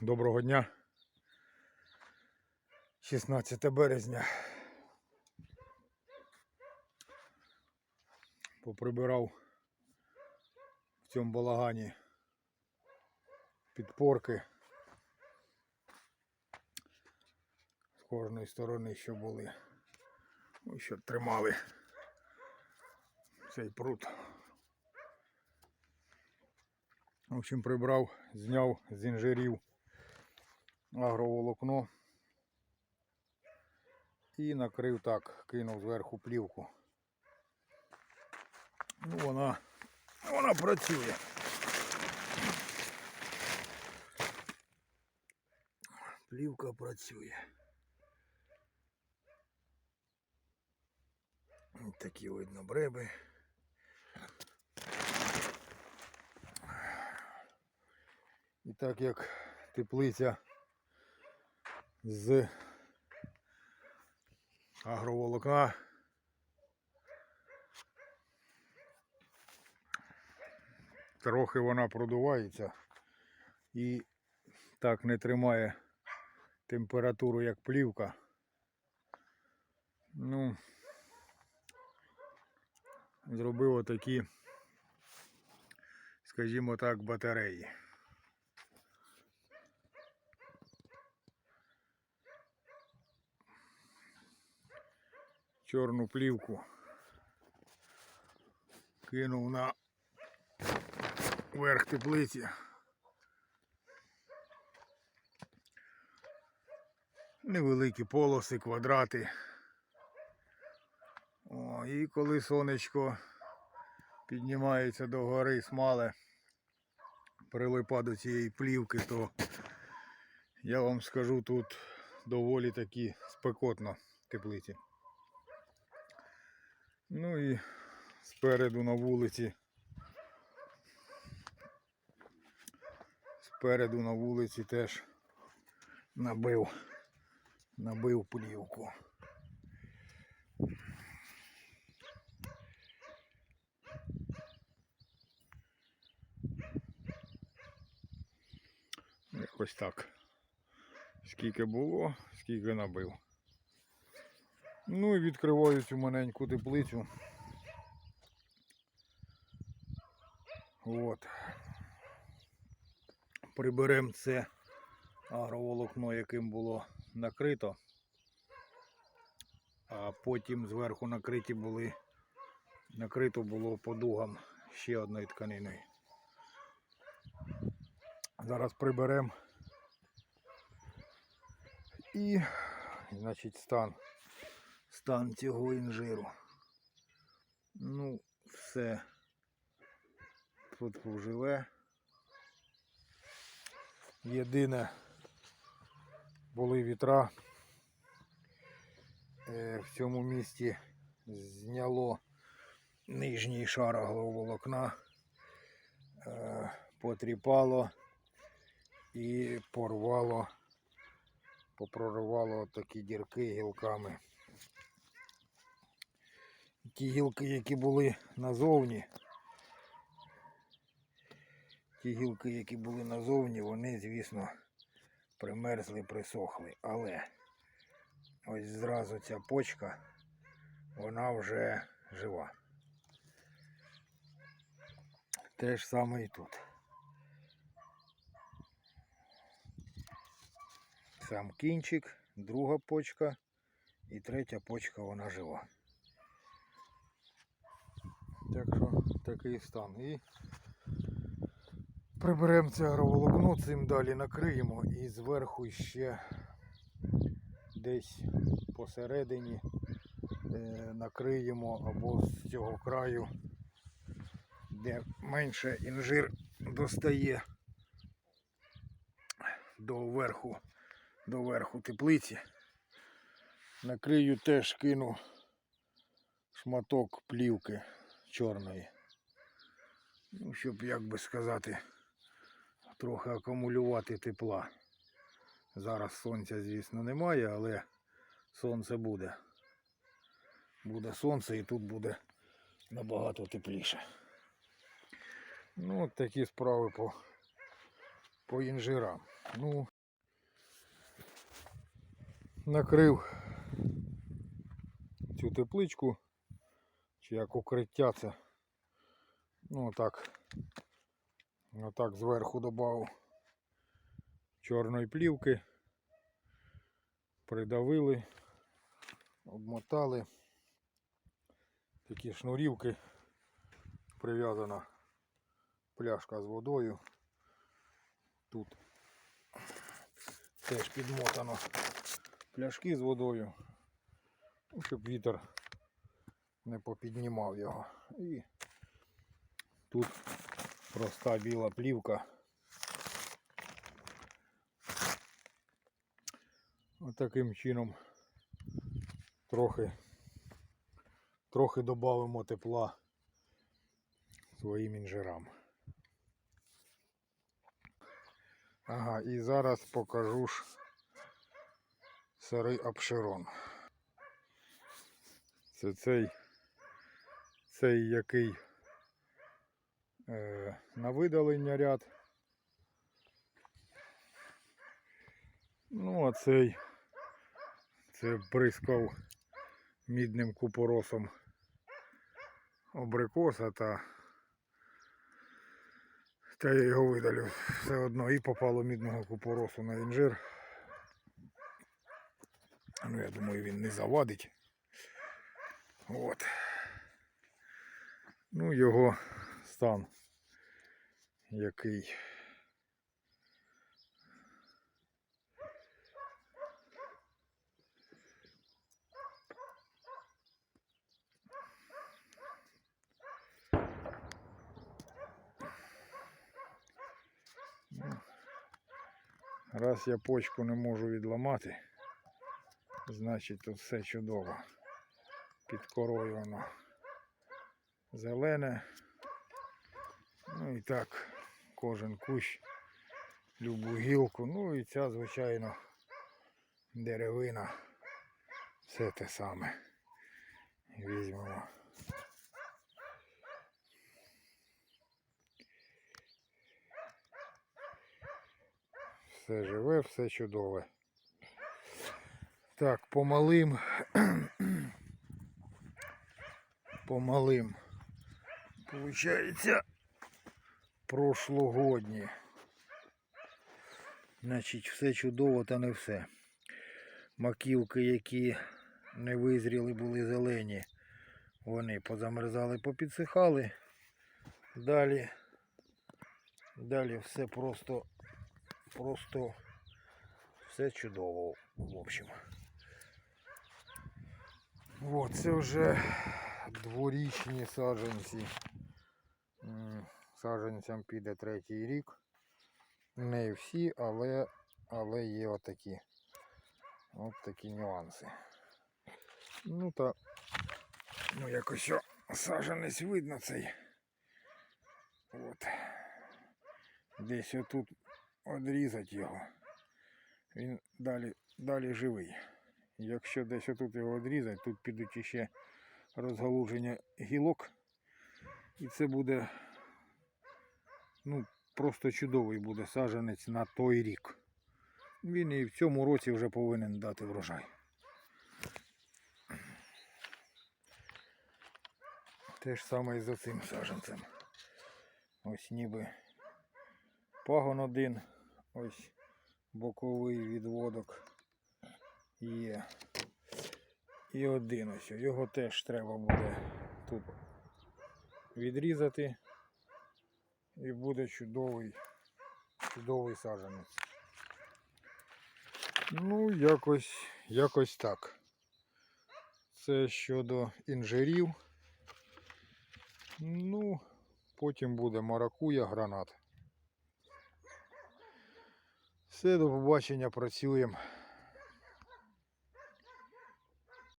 Доброго дня. 16 березня. Поприбирав в цьому балагані підпорки з кожної сторони, що були, ну, що тримали цей прут. В общем, прибрав, зняв з інжирів агроволокно і накрив так, кинув зверху плівку. Ну, вона, вона працює. Плівка працює. Такі видно бреби. І так як теплиця з агроволокна трохи вона продувається і так не тримає температуру як плівка. Ну, зробив отакі, скажімо так, батареї. Чорну плівку. Кинув на верх теплиці. Невеликі полоси, квадрати. О, і коли сонечко піднімається до гори смале, прилипа до цієї плівки, то я вам скажу тут доволі таки спекотно теплиці. Ну і спереду на вулиці. Спереду на вулиці теж набив, набив плівку. Якось так. Скільки було, скільки набив. Ну і відкриваю цю маленьку теплицю. От. Приберемо це агроволокно, яким було накрито. А потім зверху накриті були, накрито було по дугам ще одною тканиною. Зараз приберемо і, значить, стан стан цього інжиру. Ну, все тут живе. Єдине були вітра. Е, В цьому місці зняло нижній шар головолокна, е, потріпало і порвало, попроривало такі дірки гілками ті гілки, які були назовні. Ті гілки, які були назовні, вони, звісно, примерзли, присохли. Але ось зразу ця почка, вона вже жива. Те ж саме і тут. Сам кінчик, друга почка і третя почка вона жива. Так що такий стан. І приберемо це агроволокно, цим далі накриємо і зверху ще десь посередині е, накриємо або з цього краю, де менше інжир достає до верху, до верху теплиці. Накрию теж кину шматок плівки чорної. Ну, щоб, як би сказати, трохи акумулювати тепла. Зараз сонця, звісно, немає, але сонце буде. Буде сонце і тут буде набагато тепліше. Ну, от такі справи по по інжирам. Ну, накрив цю тепличку, чи як укриття це. Ну отак. Отак зверху додав чорної плівки. Придавили, обмотали. Такі шнурівки. Прив'язана пляшка з водою. Тут теж підмотано пляшки з водою, ну, щоб вітер не попіднімав його. І тут проста біла плівка. Отаким чином трохи, трохи додамо тепла своїм інжирам. Ага, і зараз покажу ж сирий обширон. Це цей, цей який е, на видалення ряд. Ну, а цей це бризкав мідним купоросом абрикоса та та я його видалю все одно і попало мідного купоросу на інжир. Ну, я думаю, він не завадить. От. Ну, його стан який. Раз я почку не можу відламати, значить тут все чудово. Під корою воно зелене. Ну і так, кожен кущ, любу гілку. Ну і ця, звичайно, деревина. Все те саме. Візьмемо. Все живе, все чудове. Так, помалим. Помалим. Получається прошлогодні. Значить, все чудово та не все. Маківки, які не визріли, були зелені. Вони позамерзали, попідсихали. Далі. Далі все просто, просто все чудово, в общем. От, це вже дворічні саджанці. Саджанцям піде третій рік. Не всі, але, але є отакі. От такі нюанси. Ну та ну якось саджанець видно цей. От. Десь отут одрізати його. Він далі, далі живий. Якщо десь отут його одрізати, тут підуть іще розгалуження гілок. І це буде ну, просто чудовий буде саджанець на той рік. Він і в цьому році вже повинен дати врожай. Те ж саме і за цим саджанцем. Ось ніби пагон один, ось боковий відводок є. І один ось. Його теж треба буде тут відрізати. І буде чудовий, чудовий саджанець. Ну, якось, якось так. Це щодо інжирів. Ну, потім буде маракуя, гранат. Все, до побачення, працюємо.